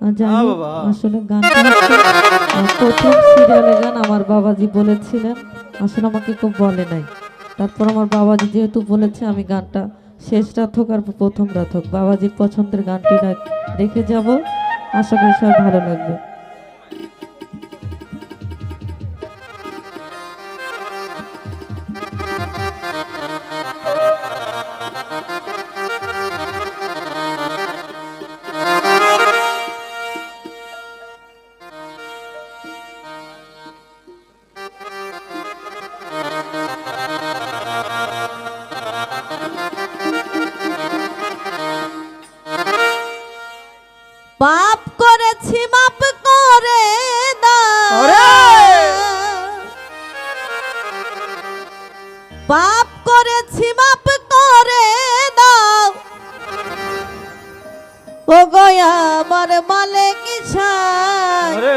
আসলে গান প্রথম সিরিয়ালে গান আমার বাবাজি বলেছিলেন। আসলে আমাকে খুব বলে নাই। তারপর আমার বাবাজি যেহেতু বলেছে আমি গানটা শেষ রাত হোক আর প্রথম রাত হোক বাবাজির পছন্দের গানটি রাখ- রেখে যাব। আশা করি সবাই ভালো লাগবে। পাপ করেছি মাপ করে দাও। ও গয়া আমার মালে আরে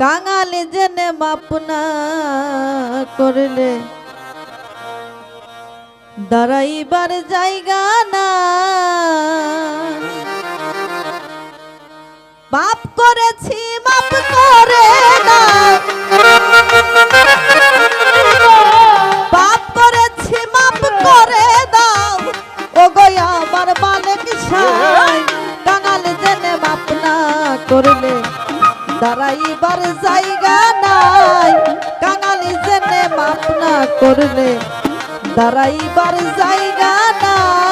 কাঙালি জেনে মাপ না করলে দাঁড়াইবার জায়গা না পাপ করেছি মাপ করে করলে দাঁড়াইবার জায়গা নাই। কাঙালি জেনে মাপ না করলে দাঁড়াইবার জায়গা নাই।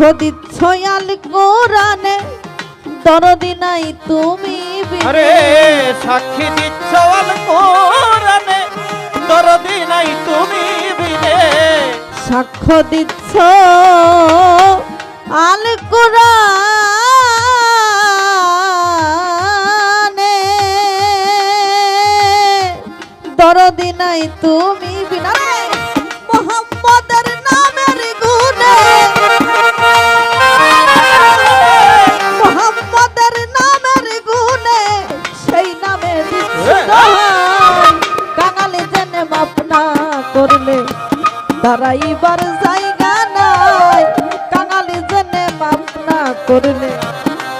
সাক্ষ্য দিচ্ছ আল কোরআনে দরদি নাই তুমি। আরে সাক্ষী দিচ্ছ আল কোরআনে দরদি নাই তুমি বিনে সাক্ষ্য দিচ্ছ আল কোরআনে দরদি নাই তুমি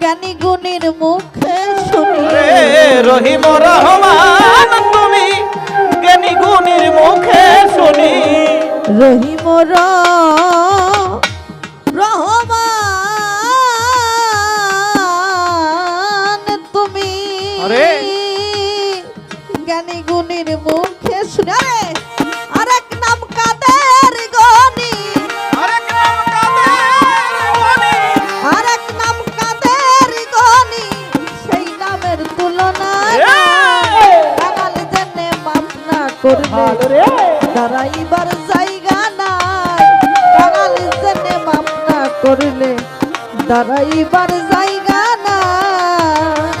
জ্ঞানী গুণের মুখে শুনি। রহিম রহমান তুমি জ্ঞানী গুণীর মুখে শুনি। রহিম রহমান তুমি আরে! জ্ঞানী গুণীর মুখে শুনে। না করলে দাঁড়াইবার জায়গা নাই। কাঙাল জেনে মাপ না করলে দাঁড়াইবার জায়গা নাই।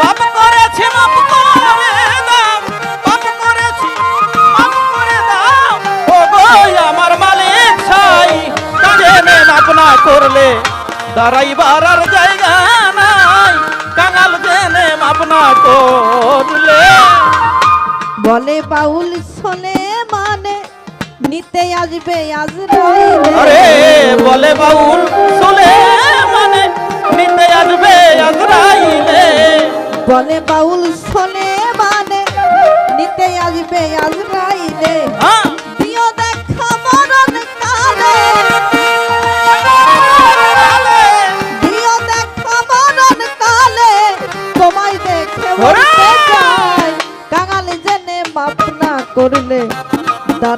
পাপ করেছি মাপ করে দাও। পাপ করেছি মাপ করে দাও। ও আমার মালিক ছাই কাজে মাপ না করলে। দাঁড়াইবার আর জায়গা বলে বাউল শোনে মানে নিতে আসবে আরে রে বলে বাউল শোনে মানে নিতে আসবে আজ বলে বাউল শোনে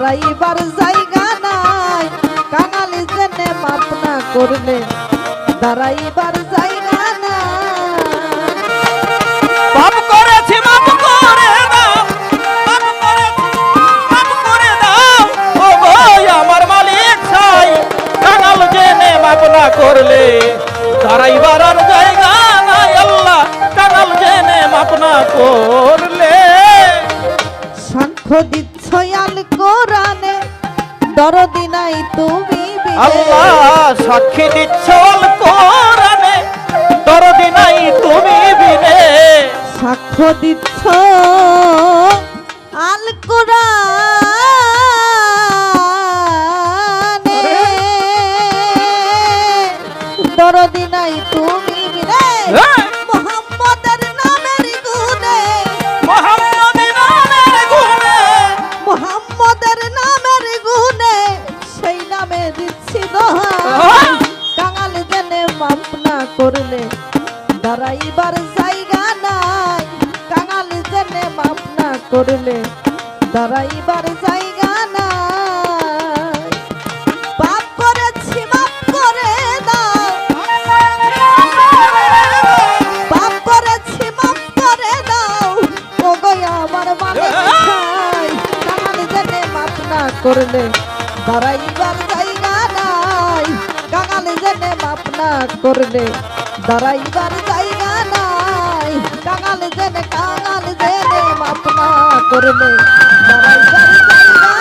দাঁড়াইবার জায়গা নাই। কাঙালি জেনে মাপ না করলে দাঁড়াইবার জায়গা করে করে আমার মালিক জেনে মাপ না করলে দাঁড়াইবার জায়গা নাই। আল্লাহ, কাঙাল জেনে মাপ না করলে সাক্ষ্য দিচ্ছ আল কোরআনে দরদি নাই তুমি। আল্লাহ সাক্ষী দিচ্ছ আল কোরআনে দরদি নাই তুমি বিনে সাক্ষ্য দিচ্ছ আল কোরআনে দাঁড়াইবার জায়গা নাই। কাঙাল জেনে মাপ না করলে দাঁড়াইবার জায়গা নাই। পাপ করেছি মাপ করে দাও। পাপ করেছি মাপ করে দাও। ও আমার চাই কাঙাল জেনে মাপ না করলে দাঁড়াইবার জায়গা নাই। কাঙাল জেনে মাপ না করলে দাঁড়াইবার কাঙাল জেনে কাঙাল জেনে মাপ না করলে দাঁড়াইবার জায়গা